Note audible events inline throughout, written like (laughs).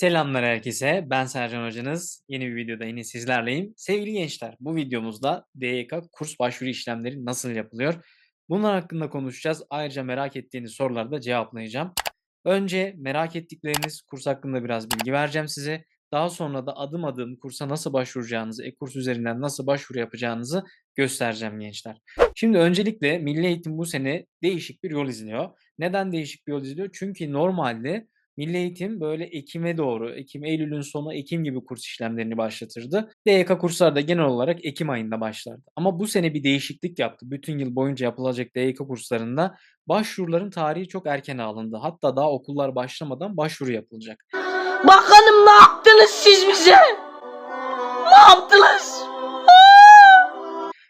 Selamlar herkese. Ben Sercan Hocanız. Yeni bir videoda yine sizlerleyim. Sevgili gençler, bu videomuzda DYK kurs başvuru işlemleri nasıl yapılıyor? Bunlar hakkında konuşacağız. Ayrıca merak ettiğiniz soruları da cevaplayacağım. Önce merak ettikleriniz kurs hakkında biraz bilgi vereceğim size. Daha sonra da adım adım kursa nasıl başvuracağınızı, e-kurs üzerinden nasıl başvuru yapacağınızı göstereceğim gençler. Şimdi öncelikle Milli Eğitim bu sene değişik bir yol izliyor. Neden değişik bir yol izliyor? Çünkü normalde Milli Eğitim böyle ekime doğru, ekim, eylülün sonu, ekim gibi kurs işlemlerini başlatırdı. DYK kurslar da genel olarak ekim ayında başlardı. Ama bu sene bir değişiklik yaptı. Bütün yıl boyunca yapılacak DYK kurslarında başvuruların tarihi çok erken alındı. Hatta daha okullar başlamadan başvuru yapılacak. Bakanım ne yaptınız siz bize? Ne yaptınız?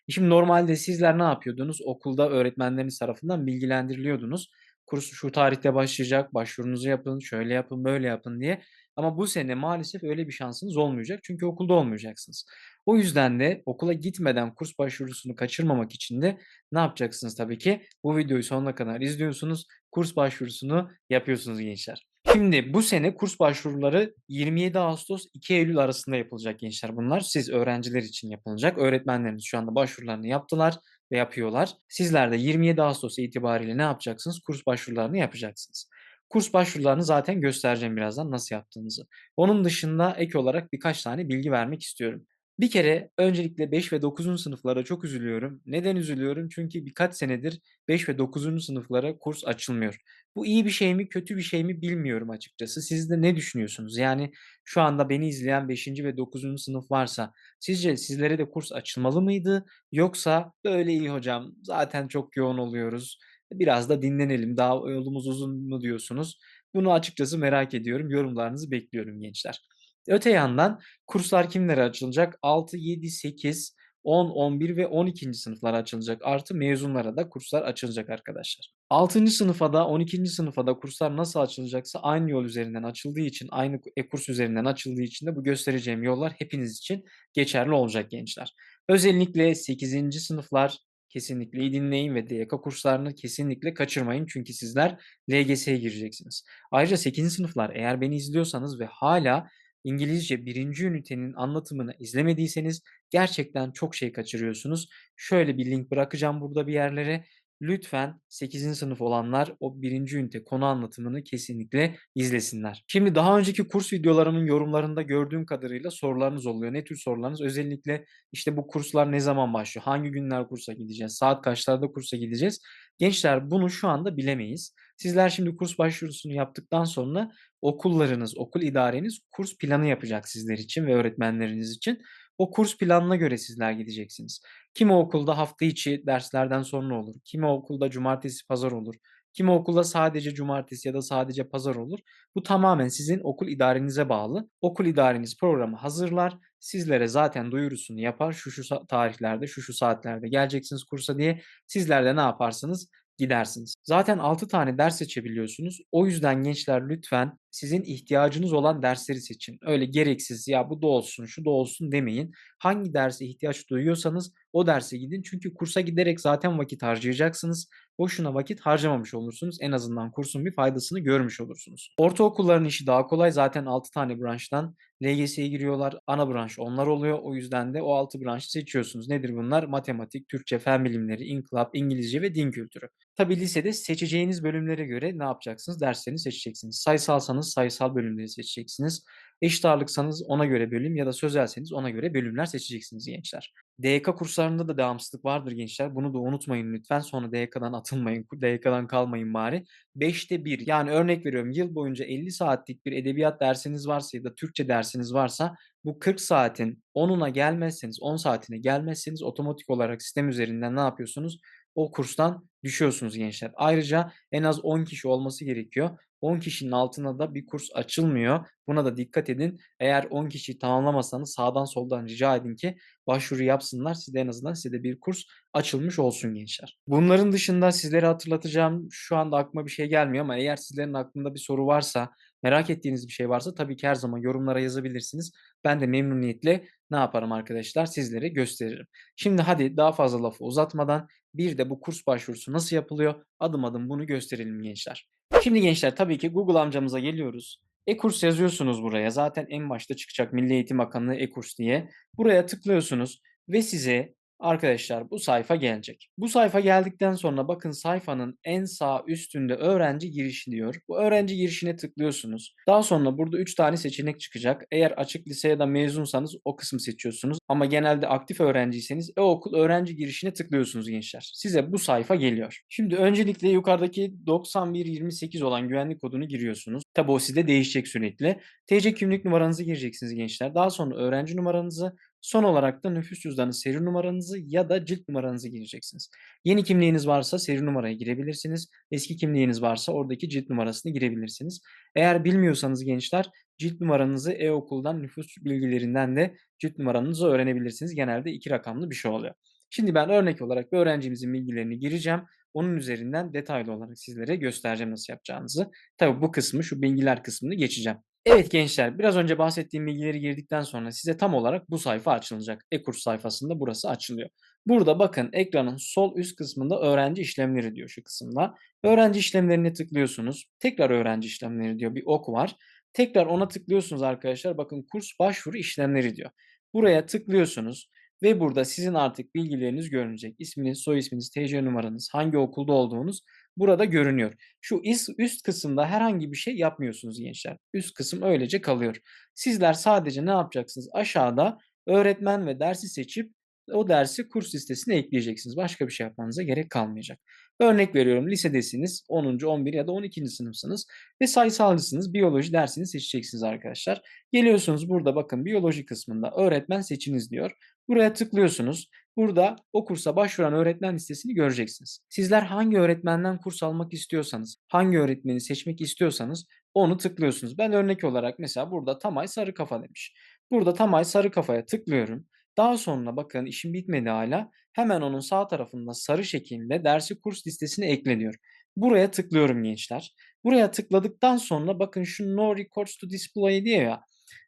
Şimdi normalde sizler ne yapıyordunuz? Okulda öğretmenleriniz tarafından bilgilendiriliyordunuz. Kurs şu tarihte başlayacak, başvurunuzu yapın, şöyle yapın, böyle yapın diye. Ama bu sene maalesef öyle bir şansınız olmayacak. Çünkü okulda olmayacaksınız. O yüzden de okula gitmeden kurs başvurusunu kaçırmamak için de ne yapacaksınız tabii ki? Bu videoyu sonuna kadar izliyorsunuz. Kurs başvurusunu yapıyorsunuz gençler. Şimdi bu sene kurs başvuruları 27 Ağustos 2 Eylül arasında yapılacak gençler bunlar. Siz öğrenciler için yapılacak. Öğretmenleriniz şu anda başvurularını yaptılar ve yapıyorlar. Sizler de 27 Ağustos itibariyle ne yapacaksınız? Kurs başvurularını yapacaksınız. Kurs başvurularını zaten göstereceğim birazdan nasıl yaptığınızı. Onun dışında ek olarak birkaç tane bilgi vermek istiyorum. Bir kere öncelikle 5 ve 9. sınıflara çok üzülüyorum. Neden üzülüyorum? Çünkü birkaç senedir 5 ve 9. sınıflara kurs açılmıyor. Bu iyi bir şey mi, kötü bir şey mi bilmiyorum açıkçası. Siz de ne düşünüyorsunuz? Yani şu anda beni izleyen 5. ve 9. sınıf varsa sizce sizlere de kurs açılmalı mıydı? Yoksa böyle iyi hocam zaten çok yoğun oluyoruz. Biraz da dinlenelim. Daha yolumuz uzun mu diyorsunuz? Bunu açıkçası merak ediyorum. Yorumlarınızı bekliyorum gençler. Öte yandan kurslar kimlere açılacak? 6, 7, 8, 10, 11 ve 12. sınıflara açılacak. Artı mezunlara da kurslar açılacak arkadaşlar. 6. sınıfa da 12. sınıfa da kurslar nasıl açılacaksa aynı yol üzerinden açıldığı için, aynı e-kurs üzerinden açıldığı için de bu göstereceğim yollar hepiniz için geçerli olacak gençler. Özellikle 8. sınıflar kesinlikle iyi dinleyin ve DYK kurslarını kesinlikle kaçırmayın çünkü sizler LGS'ye gireceksiniz. Ayrıca 8. sınıflar eğer beni izliyorsanız ve hala İngilizce birinci ünitenin anlatımını izlemediyseniz gerçekten çok şey kaçırıyorsunuz. Şöyle bir link bırakacağım burada bir yerlere. Lütfen 8. sınıf olanlar o birinci ünite konu anlatımını kesinlikle izlesinler. Şimdi daha önceki kurs videolarımın yorumlarında gördüğüm kadarıyla sorularınız oluyor. Ne tür sorularınız? Özellikle işte bu kurslar ne zaman başlıyor? Hangi günler kursa gideceğiz? Saat kaçlarda kursa gideceğiz? Gençler bunu şu anda bilemeyiz. Sizler şimdi kurs başvurusunu yaptıktan sonra okullarınız, okul idareniz kurs planı yapacak sizler için ve öğretmenleriniz için. O kurs planına göre sizler gideceksiniz. Kimi okulda hafta içi derslerden sonra olur. Kimi okulda cumartesi pazar olur. Kimi okulda sadece cumartesi ya da sadece pazar olur. Bu tamamen sizin okul idarenize bağlı. Okul idareniz programı hazırlar. Sizlere zaten duyurusunu yapar. Şu şu tarihlerde, şu şu saatlerde geleceksiniz kursa diye. Sizler de ne yaparsınız? gidersiniz. Zaten 6 tane ders seçebiliyorsunuz. O yüzden gençler lütfen sizin ihtiyacınız olan dersleri seçin. Öyle gereksiz ya bu da olsun, şu da olsun demeyin. Hangi derse ihtiyaç duyuyorsanız o derse gidin. Çünkü kursa giderek zaten vakit harcayacaksınız. Boşuna vakit harcamamış olursunuz. En azından kursun bir faydasını görmüş olursunuz. Ortaokulların işi daha kolay. Zaten 6 tane branştan LGS'ye giriyorlar. Ana branş onlar oluyor. O yüzden de o 6 branşı seçiyorsunuz. Nedir bunlar? Matematik, Türkçe, fen bilimleri, inkılap, İngilizce ve din kültürü. Tabi lisede seçeceğiniz bölümlere göre ne yapacaksınız? Derslerini seçeceksiniz. Sayısalsanız sayısal bölümleri seçeceksiniz. Eşit ağırlıksanız ona göre bölüm ya da sözelseniz ona göre bölümler seçeceksiniz gençler. DYK kurslarında da devamsızlık vardır gençler. Bunu da unutmayın lütfen. Sonra DYK'dan atılmayın. (laughs) DYK'dan kalmayın bari. 5'te 1 yani örnek veriyorum yıl boyunca 50 saatlik bir edebiyat dersiniz varsa ya da Türkçe dersiniz varsa bu 40 saatin 10'una gelmezseniz 10 saatine gelmezseniz otomatik olarak sistem üzerinden ne yapıyorsunuz? O kurstan düşüyorsunuz gençler. Ayrıca en az 10 kişi olması gerekiyor. 10 kişinin altına da bir kurs açılmıyor. Buna da dikkat edin. Eğer 10 kişiyi tamamlamasanız sağdan soldan rica edin ki başvuru yapsınlar. Size en azından size bir kurs açılmış olsun gençler. Bunların dışında sizlere hatırlatacağım şu anda aklıma bir şey gelmiyor ama eğer sizlerin aklında bir soru varsa merak ettiğiniz bir şey varsa tabii ki her zaman yorumlara yazabilirsiniz. Ben de memnuniyetle ne yaparım arkadaşlar sizlere gösteririm. Şimdi hadi daha fazla lafı uzatmadan bir de bu kurs başvurusu nasıl yapılıyor adım adım bunu gösterelim gençler. Şimdi gençler tabii ki Google amcamıza geliyoruz. E-kurs yazıyorsunuz buraya. Zaten en başta çıkacak Milli Eğitim Bakanlığı e-kurs diye. Buraya tıklıyorsunuz ve size arkadaşlar bu sayfa gelecek. Bu sayfa geldikten sonra bakın sayfanın en sağ üstünde öğrenci girişi diyor. Bu öğrenci girişine tıklıyorsunuz. Daha sonra burada 3 tane seçenek çıkacak. Eğer açık lise ya da mezunsanız o kısmı seçiyorsunuz. Ama genelde aktif öğrenciyseniz e-okul öğrenci girişine tıklıyorsunuz gençler. Size bu sayfa geliyor. Şimdi öncelikle yukarıdaki 9128 olan güvenlik kodunu giriyorsunuz. Tabi o sizde değişecek sürekli. TC kimlik numaranızı gireceksiniz gençler. Daha sonra öğrenci numaranızı, son olarak da nüfus cüzdanı seri numaranızı ya da cilt numaranızı gireceksiniz. Yeni kimliğiniz varsa seri numarayı girebilirsiniz. Eski kimliğiniz varsa oradaki cilt numarasını girebilirsiniz. Eğer bilmiyorsanız gençler cilt numaranızı e-okuldan nüfus bilgilerinden de cilt numaranızı öğrenebilirsiniz. Genelde iki rakamlı bir şey oluyor. Şimdi ben örnek olarak bir öğrencimizin bilgilerini gireceğim. Onun üzerinden detaylı olarak sizlere göstereceğim nasıl yapacağınızı. Tabii bu kısmı şu bilgiler kısmını geçeceğim. Evet gençler biraz önce bahsettiğim bilgileri girdikten sonra size tam olarak bu sayfa açılacak. E-kurs sayfasında burası açılıyor. Burada bakın ekranın sol üst kısmında öğrenci işlemleri diyor şu kısımda. Öğrenci işlemlerine tıklıyorsunuz. Tekrar öğrenci işlemleri diyor bir ok var. Tekrar ona tıklıyorsunuz arkadaşlar. Bakın kurs başvuru işlemleri diyor. Buraya tıklıyorsunuz ve burada sizin artık bilgileriniz görünecek. İsminiz, soy isminiz, TC numaranız, hangi okulda olduğunuz burada görünüyor. Şu üst kısımda herhangi bir şey yapmıyorsunuz gençler. Üst kısım öylece kalıyor. Sizler sadece ne yapacaksınız? Aşağıda öğretmen ve dersi seçip o dersi kurs listesine ekleyeceksiniz. Başka bir şey yapmanıza gerek kalmayacak. Örnek veriyorum lisedesiniz 10. 11 ya da 12. sınıfsınız ve sayısalcısınız biyoloji dersini seçeceksiniz arkadaşlar. Geliyorsunuz burada bakın biyoloji kısmında öğretmen seçiniz diyor. Buraya tıklıyorsunuz. Burada o kursa başvuran öğretmen listesini göreceksiniz. Sizler hangi öğretmenden kurs almak istiyorsanız, hangi öğretmeni seçmek istiyorsanız onu tıklıyorsunuz. Ben örnek olarak mesela burada Tamay Sarıkafa demiş. Burada Tamay Sarıkafa'ya tıklıyorum. Daha sonra bakın işim bitmedi hala. Hemen onun sağ tarafında sarı şeklinde dersi kurs listesine ekleniyor. Buraya tıklıyorum gençler. Buraya tıkladıktan sonra bakın şu no records to display diye ya.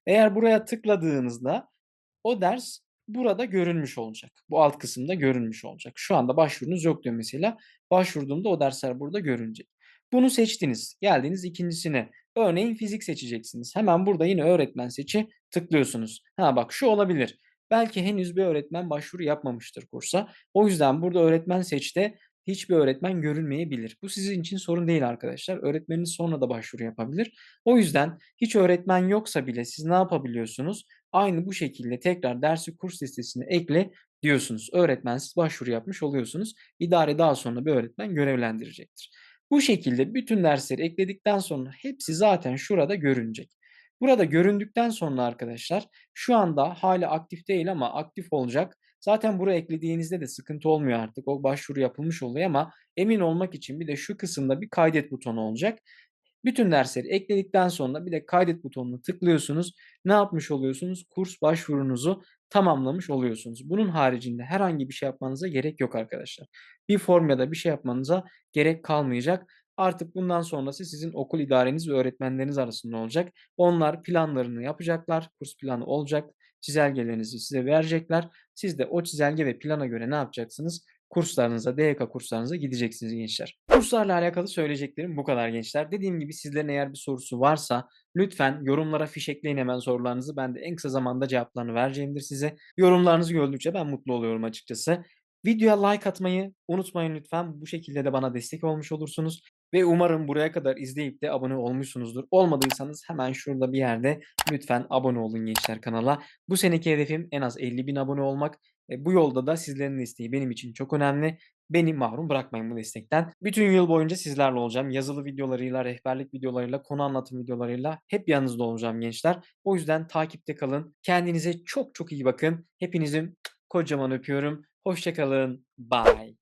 Eğer buraya tıkladığınızda o ders burada görünmüş olacak. Bu alt kısımda görünmüş olacak. Şu anda başvurunuz yok diyor mesela. Başvurduğumda o dersler burada görünecek. Bunu seçtiniz. Geldiniz ikincisine. Örneğin fizik seçeceksiniz. Hemen burada yine öğretmen seçi tıklıyorsunuz. Ha bak şu olabilir. Belki henüz bir öğretmen başvuru yapmamıştır kursa. O yüzden burada öğretmen seçte hiçbir öğretmen görünmeyebilir. Bu sizin için sorun değil arkadaşlar. Öğretmeniniz sonra da başvuru yapabilir. O yüzden hiç öğretmen yoksa bile siz ne yapabiliyorsunuz? Aynı bu şekilde tekrar dersi kurs listesine ekle diyorsunuz. Öğretmensiz başvuru yapmış oluyorsunuz. İdare daha sonra bir öğretmen görevlendirecektir. Bu şekilde bütün dersleri ekledikten sonra hepsi zaten şurada görünecek. Burada göründükten sonra arkadaşlar şu anda hala aktif değil ama aktif olacak. Zaten buraya eklediğinizde de sıkıntı olmuyor artık. O başvuru yapılmış oluyor ama emin olmak için bir de şu kısımda bir kaydet butonu olacak. Bütün dersleri ekledikten sonra bir de kaydet butonuna tıklıyorsunuz. Ne yapmış oluyorsunuz? Kurs başvurunuzu tamamlamış oluyorsunuz. Bunun haricinde herhangi bir şey yapmanıza gerek yok arkadaşlar. Bir form ya da bir şey yapmanıza gerek kalmayacak. Artık bundan sonrası sizin okul idareniz ve öğretmenleriniz arasında olacak. Onlar planlarını yapacaklar. Kurs planı olacak. Çizelgelerinizi size verecekler. Siz de o çizelge ve plana göre ne yapacaksınız? Kurslarınıza, DYK kurslarınıza gideceksiniz gençler. Kurslarla alakalı söyleyeceklerim bu kadar gençler. Dediğim gibi sizlerin eğer bir sorusu varsa lütfen yorumlara fişekleyin hemen sorularınızı. Ben de en kısa zamanda cevaplarını vereceğimdir size. Yorumlarınızı gördükçe ben mutlu oluyorum açıkçası. Videoya like atmayı unutmayın lütfen. Bu şekilde de bana destek olmuş olursunuz. Ve umarım buraya kadar izleyip de abone olmuşsunuzdur. Olmadıysanız hemen şurada bir yerde lütfen abone olun gençler kanala. Bu seneki hedefim en az 50 bin abone olmak. E, bu yolda da sizlerin desteği benim için çok önemli. Beni mahrum bırakmayın bu destekten. Bütün yıl boyunca sizlerle olacağım. Yazılı videolarıyla, rehberlik videolarıyla, konu anlatım videolarıyla hep yanınızda olacağım gençler. O yüzden takipte kalın. Kendinize çok çok iyi bakın. Hepinizi kocaman öpüyorum. Hoşçakalın. Bye.